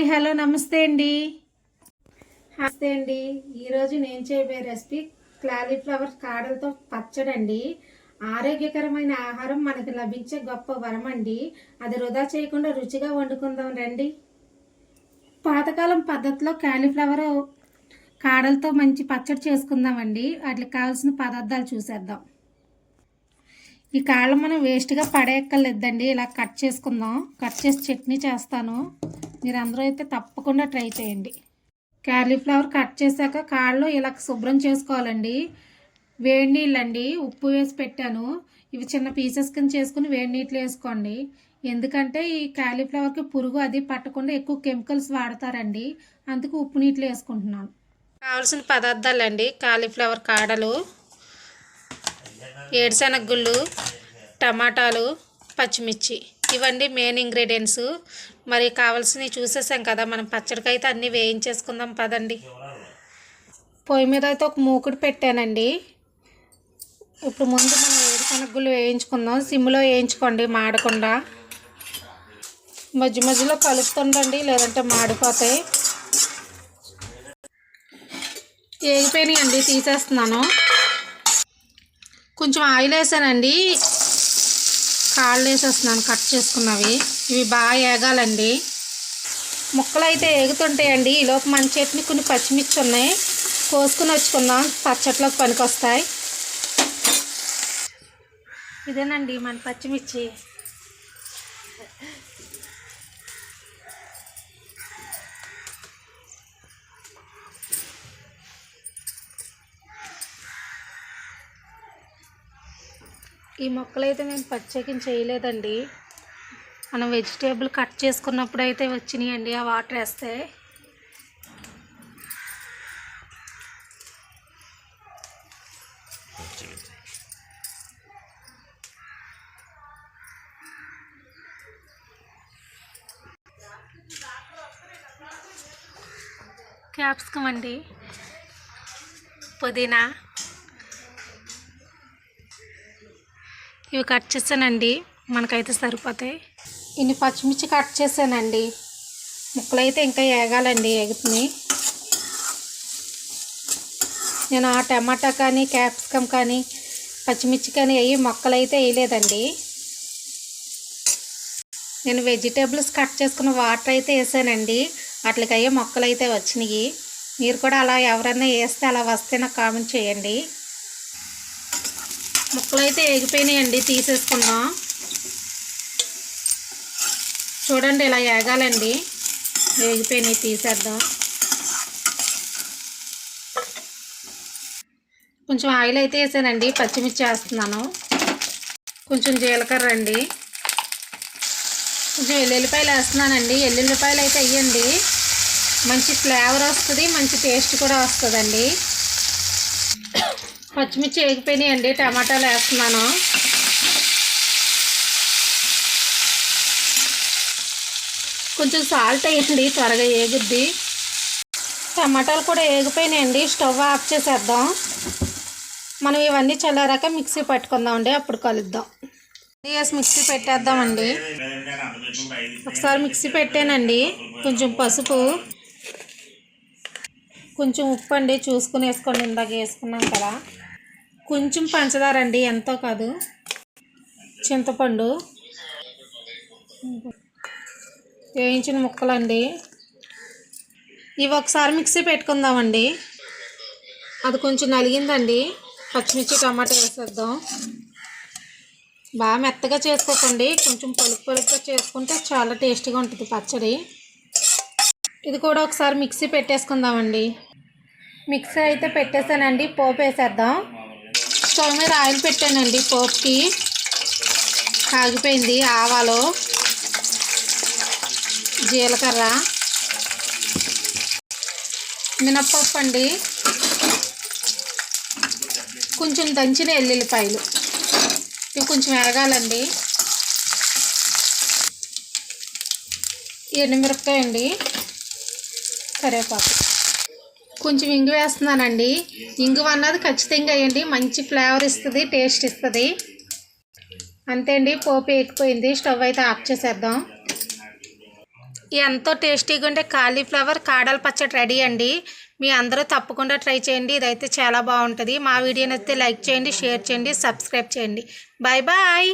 Hi hello నమస్తే అండి. నమస్తే అండి. ఈరోజు నేను చేయబోయే రెసిపీ క్లాలీఫ్లవర్ కాడలతో పచ్చడండి. ఆరోగ్యకరమైన ఆహారం మనకు లభించే గొప్ప వరం అండి. అది వృధా చేయకుండా రుచిగా వండుకుందాం రండి. పాతకాలం పద్ధతిలో క్యాలీఫ్లవర్ కాడలతో మంచి పచ్చడి చేసుకుందామండి. వాటికి కావాల్సిన పదార్థాలు చూసేద్దాం. ఈ కాళ్ళు మనం వేస్ట్గా పడేయక్కర్లేదండి. ఇలా కట్ చేసుకుందాం. కట్ చేసి చట్నీ చేస్తాను. మీరందరూ అయితే తప్పకుండా ట్రై చేయండి. క్యాలీఫ్లవర్ కట్ చేశాక కాళ్ళు ఇలా శుభ్రం చేసుకోవాలండి. వేడి నీళ్ళండి. ఉప్పు వేసి పెట్టాను. ఇవి చిన్న పీసెస్ కింద చేసుకుని వేడి నీళ్ళు వేసుకోండి. ఎందుకంటే ఈ క్యాలీఫ్లవర్కి పురుగు అది పట్టకుండా ఎక్కువ కెమికల్స్ వాడతారండి. అందుకు ఉప్పు నీళ్ళు వేసుకుంటున్నాను. కావాల్సిన పదార్థాలండి. కాలీఫ్లవర్ కాడలు ఏడుశనగ గుళ్ళు టమాటాలు పచ్చిమిర్చి. ఇవన్నీ మెయిన్ ఇంగ్రీడియంట్స్ మరి కావాల్సినవి చూసేసాం కదా మనం పచ్చడికి అయితే అన్నీ వేయించేసుకుందాం పదండి. పొయ్యి మీద అయితే ఒక మూకుడు పెట్టానండి. ఇప్పుడు ముందు మనం ఏడుశనగ వేయించుకుందాం. సిమ్లో వేయించుకోండి మాడకుండా. మధ్య మధ్యలో కలుపుతుండండి లేదంటే మాడిపోతాయి. ఏగిపోయినాయి అండి తీసేస్తున్నాను. కొంచెం ఆయిల్ వేసానండి. కాళ్ళు వేసేస్తున్నాను కట్ చేసుకున్నవి. ఇవి బాగా ఏగాలండి. ముక్కలు అయితే ఏగుతుంటాయండి ఈలోపు మన చట్నీ కొన్ని పచ్చిమిర్చి ఉన్నాయి. కోసుకుని వచ్చుకుందాం. పచ్చట్లోకి పనికొస్తాయి. ఇదేనండి మన పచ్చిమిర్చి. ఈ మొక్కలు అయితే మేము ప్రత్యేకం చేయలేదండి. మనం వెజిటేబుల్ కట్ చేసుకున్నప్పుడు అయితే వచ్చినాయండి ఆ వాటర్ వేస్తే. క్యాప్సికం అండి. పుదీనా. ఇవి కట్ చేశానండి మనకైతే సరిపోతాయి. ఇన్ని పచ్చిమిర్చి కట్ చేశానండి. ముక్కలు అయితే ఇంకా ఏగాలండి ఎగుతున్నాయి నేను ఆ టమాటా కానీ క్యాప్సికమ్ కానీ పచ్చిమిర్చి కానీ అవి మొక్కలు అయితే వేయలేదండి. నేను వెజిటేబుల్స్ కట్ చేసుకున్న వాటర్ అయితే వేసానండి. వాటికి అయ్యే మొక్కలు అయితే వచ్చినాయి. మీరు కూడా అలా ఎవరైనా వేస్తే అలా వస్తే నాకు కామెంట్ చేయండి. ముక్కలు అయితే ఏగిపోయినాయండి తీసేసుకుందాం. చూడండి ఇలా ఏగాలండి. ఏగిపోయినాయి తీసేద్దాం. కొంచెం ఆయిల్ అయితే వేసానండి పచ్చిమిర్చి వేస్తున్నాను. కొంచెం జీలకర్ర అండి. కొంచెం ఎల్లుల్లిపాయలు వేస్తున్నానండి ఎల్లుల్లిపాయలు అయితే వేయండి. మంచి ఫ్లేవర్ వస్తుంది మంచి టేస్ట్ కూడా వస్తుందండి. పచ్చిమిర్చి వేగిపోయినాయి అండి టమాటాలు వేస్తున్నాను. కొంచెం సాల్ట్ వేయండి త్వరగా ఏగుద్ది టమాటాలు కూడా వేగిపోయినాయండి స్టవ్ ఆఫ్ చేసేద్దాం. మనం ఇవన్నీ చల్లారాక మిక్సీ పట్టుకుందామండి అప్పుడు కలుద్దాం. వేసి మిక్సీ పెట్టేద్దామండి. ఒకసారి మిక్సీ పెట్టానండి కొంచెం పసుపు. కొంచెం ఉప్పు అండి చూసుకుని వేసుకోండి ఇందాక వేసుకున్నాం కదా. కొంచెం పంచదార అండి ఎంతో కాదు. చింతపండు. వేయించిన ముక్కలండి. ఇవి ఒకసారి మిక్సీ పెట్టుకుందామండి. అది కొంచెం నలిగిందండి. పచ్చిమిర్చి టమాటా వేసేద్దాం. బాగా మెత్తగా చేసుకోకండి. కొంచెం పలుపు పలుపుగా చేసుకుంటే చాలా టేస్టీగా ఉంటుంది పచ్చడి. ఇది కూడా ఒకసారి మిక్సీ పెట్టేసుకుందామండి. మిక్సీ అయితే పెట్టేసానండి పోపు వేసేద్దాం. స్టవ్ మీద ఆయిల్ పెట్టానండి పోపుకి. కాగిపోయింది ఆవాలు జీలకర్ర మినప్పప్పు అండి. కొంచెం దంచిన ఎల్లుల్లిపాయలు. ఇవి కొంచెం వేగాలండి. ఎండుమిరపకాయ అండి కరివేపాకు. కొంచెం ఇంగు వేస్తున్నానండి. ఇంగు అన్నది ఖచ్చితంగా వేయండి. మంచి ఫ్లేవర్ ఇస్తుంది టేస్ట్ ఇస్తుంది. అంతే అండి పోపు ఎక్కిపోయింది స్టవ్ అయితే ఆఫ్ చేసేద్దాం. ఎంతో టేస్టీగా ఉండే కాలీఫ్లవర్ కాడల పచ్చడి రెడీ అండి. మీ అందరూ తప్పకుండా ట్రై చేయండి. ఇదైతే చాలా బాగుంటుంది. మా వీడియో నచ్చితే లైక్ చేయండి షేర్ చేయండి సబ్స్క్రైబ్ చేయండి. Bye bye.